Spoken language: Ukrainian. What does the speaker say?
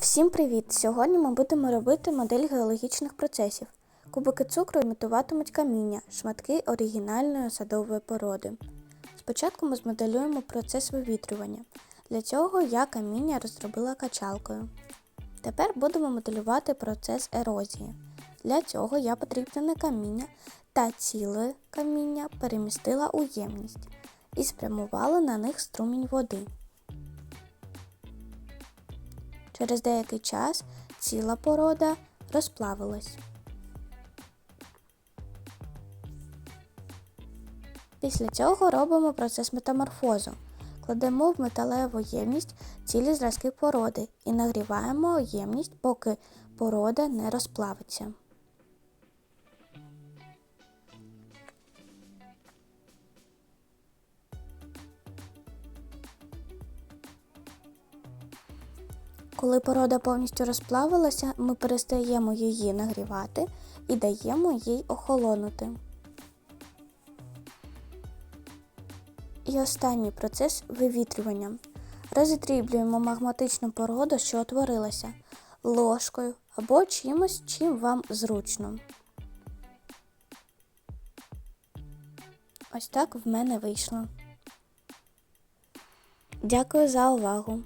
Всім привіт! Сьогодні ми будемо робити модель геологічних процесів. Кубики цукру імітуватимуть каміння, шматки оригінальної садової породи. Спочатку ми змоделюємо процес вивітрювання. Для цього я каміння розробила качалкою. Тепер будемо моделювати процес ерозії. Для цього я потрібне каміння та ціле каміння перемістила у ємність і спрямувала на них струмінь води. Через деякий час ціла порода розплавилась. Після цього робимо процес метаморфозу. Кладемо в металеву ємність цілі зразки породи і нагріваємо ємність, поки порода не розплавиться. Коли порода повністю розплавилася, ми перестаємо її нагрівати і даємо їй охолонути. І останній процес вивітрювання. Розітріблюємо магматичну породу, що утворилася, ложкою або чимось, чим вам зручно. Ось так в мене вийшло. Дякую за увагу!